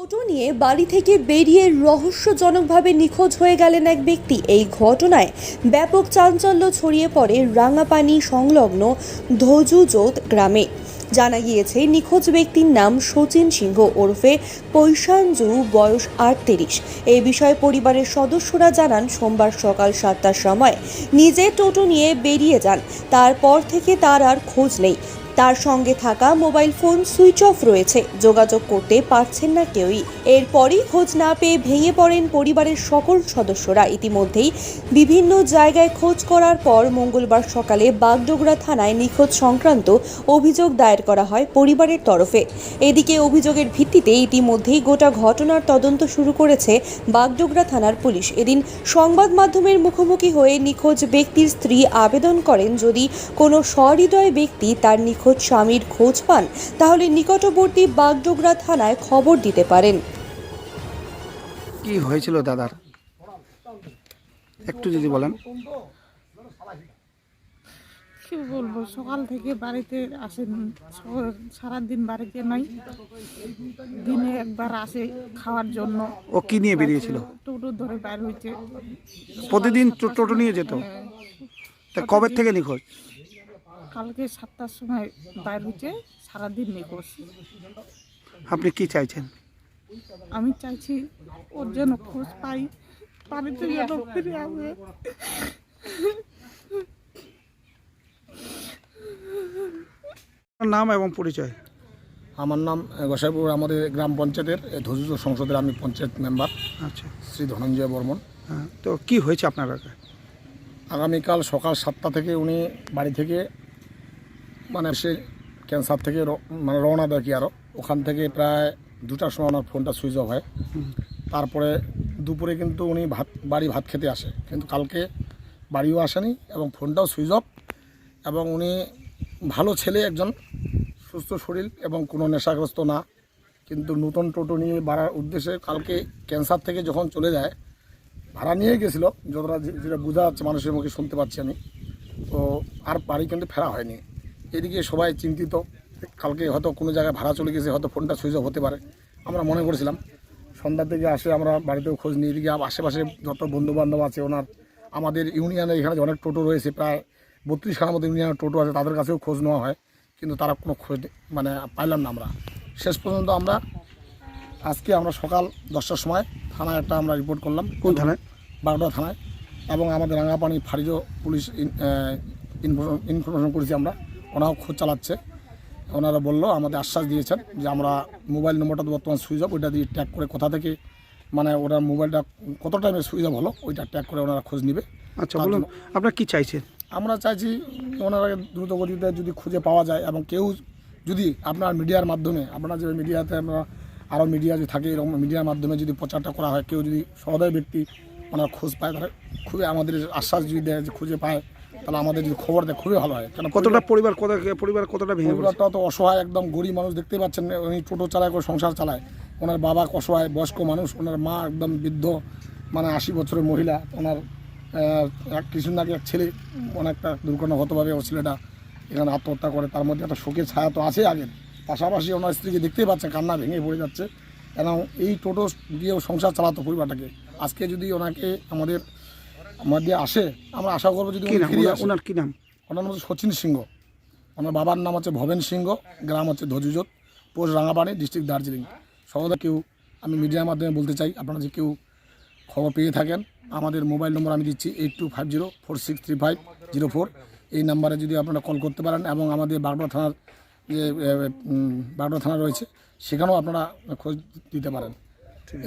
টোটো নিয়ে বাড়ি থেকে বেরিয়ে রহস্যজনকভাবে নিখোঁজ হয়ে গেলেন এক ব্যক্তি। এই ঘটনায় ব্যাপক চাঞ্চল্য ছড়িয়ে পড়ে রাঙাপানি সংলগ্ন ধজুজোত গ্রামে। জানা গিয়েছে, নিখোঁজ ব্যক্তির নাম শচীন সিংহ ওরফে পৈশানজু বয়স আটত্রিশ। এই বিষয়ে পরিবারের সদস্যরা জানান, সোমবার সকাল সাতটার সময় নিজে টোটো নিয়ে বেরিয়ে যান। তারপর থেকে তার আর খোঁজ নেই। তার সঙ্গে থাকা মোবাইল ফোন সুইচ অফ রয়েছে। যোগাযোগ করতে পারছেন না কেউই। এরপরই খোঁজ না পেয়ে ভেঙে পড়েন পরিবারের সকল সদস্যরা। ইতিমধ্যেই বিভিন্ন জায়গায় খোঁজ করার পর মঙ্গলবার সকালে বাগডোগরা থানায় নিখোঁজ সংক্রান্ত অভিযোগ দায়ের করা হয় পরিবারের তরফে। এদিকে অভিযোগের ভিত্তিতে ইতিমধ্যেই গোটা ঘটনার তদন্ত শুরু করেছে বাগডোগরা থানার পুলিশ। এদিন সংবাদ মাধ্যমের মুখোমুখি হয়ে নিখোঁজ ব্যক্তির স্ত্রী আবেদন করেন। যদি কোনো সহৃদয় ব্যক্তি তার নিখোঁজ স্বামীর খোঁজ পান তাহলে নিকটবর্তী বাগডোগরা থানায় খবর দিতে পারেন। কি হয়েছিল দাদার? একটু যদি বলেন। কি বলব সকাল থেকে বাড়িতে আসেন সারাদিন বাড়িতে নাই। দিনে একবার আসে খাওয়ার জন্য। ও কি নিয়ে বেরিয়েছিল? টোটো ধরে বাইর হয়েছে। প্রতিদিন টোটো নিয়ে যেত? তা কবে থেকে নিখোঁজ? কালকে সাতটার সময় বাইর হয়েছে সারাদিন নিখোঁজ আপনি কি চাইছেন? আমি চাইছি ওর যেন খোঁজ পাই বাড়িতে যেন ফিরে আসে। নাম এবং পরিচয়? আমার নাম গোসাইপুর আমাদের গ্রাম পঞ্চায়েতের ধৈর্য সংসদের আমি পঞ্চায়েত মেম্বার আচ্ছা। শ্রী ধনঞ্জয় বর্মন। হ্যাঁ তো কি হয়েছে আপনার আগামীকাল সকাল সাতটা থেকে উনি বাড়ি থেকে মানে সে ক্যান্সার থেকে মানে রওনা দেয় কি আরও ওখান থেকে প্রায় দুটার সময় ওনার ফোনটা সুইচ অফ হয়। তারপরে দুপুরে কিন্তু উনি ভাত, বাড়ি ভাত খেতে আসে। কিন্তু কালকে বাড়িও আসেনি এবং ফোনটাও সুইচ অফ এবং উনি ভালো ছেলে একজন, সুস্থ শরীর এবং কোনো নেশাগ্রস্ত না। কিন্তু নতুন টোটো নিয়ে বাড়ার উদ্দেশ্যে কালকে ক্যান্সার থেকে যখন চলে যায়, ভাড়া নিয়ে গেছিল। যতটা যেটা বোঝা যাচ্ছে মানুষের মুখে শুনতে পাচ্ছি আমি। তো আর বাড়ি কিন্তু ফেরা হয়নি। এদিকে সবাই চিন্তিত। কালকে হয়তো কোনো জায়গায় ভাড়া চলে গেছে হয়তো ফোনটা সুইচ অফ হতে পারে। আমরা মনে করেছিলাম সন্ধ্যার দিকে আসে আমরা বাড়িতেও খোঁজ নিই। এদিকে আশেপাশে যত বন্ধু বান্ধব আছে ওনার আমাদের ইউনিয়নে এখানে অনেক টোটো রয়েছে প্রায় বত্রিশখানার মতো ইউনিয়নের টোটো আছে তাদের কাছেও খোঁজ নেওয়া হয় কিন্তু তারা কোনো খোঁজ মানে পাইলাম না আমরা। শেষ পর্যন্ত আমরা আজকে আমরা সকাল দশটার সময় থানায় একটা আমরা রিপোর্ট করলাম। কোন থানায়? বাগড়া থানায়। এবং আমাদের রাঙাপানি ফাঁড়িরও পুলিশ ইনফরমেশন করেছি আমরা। ওনাও খোঁজ চালাচ্ছে। ওনারা বলল আমাদের আশ্বাস দিয়েছেন যে আমরা মোবাইল নম্বরটা তো বর্তমান সুইচ অফ ওইটা দিয়ে ট্যাগ করে কোথা থেকে মানে ওরা মোবাইলটা কত টাইমে সুইচ অফ হলো ওইটা ট্যাগ করে ওনারা খোঁজ নেবে। আচ্ছা বলুন আপনার কী চাইছেন? আমরা চাইছি ওনারা দ্রুত গতিতে যদি খুঁজে পাওয়া যায় এবং কেউ যদি আপনার মিডিয়ার মাধ্যমে আপনারা যে মিডিয়াতে আমরা আরও মিডিয়া যে থাকে এরকম মিডিয়ার মাধ্যমে যদি প্রচারটা করা হয় কেউ যদি সহদয় ব্যক্তি ওনার খোঁজ পায় তাহলে খুবই আমাদের আশ্বাস যদি দেয় যে খুঁজে পায় তাহলে আমাদের যদি খবর দেয় খুবই ভালো হয়। কতটা পরিবার কত পরিবার কতটা ভেঙে পরিবারটা তো অসহায় একদম গরিব মানুষ দেখতে পাচ্ছেন। উনি টোটো চালায় করে সংসার চালায়। ওনার বাবা অসহায় বয়স্ক মানুষ ওনার মা একদম বৃদ্ধ মানে আশি বছরের মহিলা। ওনার এক কিছুদিন আগে এক ছেলে অনেকটা দুর্ঘটনাগতভাবে ওর ছেলেটা এখানে আত্মহত্যা করে। তার মধ্যে একটা শোকের ছায়া তো আছে আগের। পাশাপাশি ওনার স্ত্রীকে দেখতেই পাচ্ছেন কান্না ভেঙে পড়ে যাচ্ছে। এবং এই টোটো দিয়েও সংসার চালাতো পরিবারটাকে। আজকে যদি ওনাকে আমাদের মধ্যে আসে আমরা আশা করব যদি ওনার-। কি নাম? ওনার নাম হচ্ছে সচিন সিংহ। আমার বাবার নাম হচ্ছে ভবেন সিংহ গ্রাম হচ্ছে ধজুজত পোস্ট রাঙাপাড়ি ডিস্ট্রিক্ট দার্জিলিং। সর্বদা কেউ আমি মিডিয়ার মাধ্যমে বলতে চাই আপনারা যে কেউ খবর পেয়ে থাকেন আমাদের মোবাইল নম্বর আমি দিচ্ছি eight two five zero four six three five zero four এই নাম্বারে যদি আপনারা কল করতে পারেন এবং আমাদের বাগড়া থানার যে বাগড়া থানা রয়েছে সেখানেও আপনারা খোঁজ দিতে পারেন।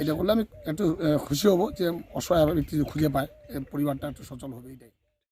এটা করলে আমি একটু খুশি হব যে অসহায় ব্যক্তি খুঁজে পায় পরিবারটা একটু সচল হবে, এটাই।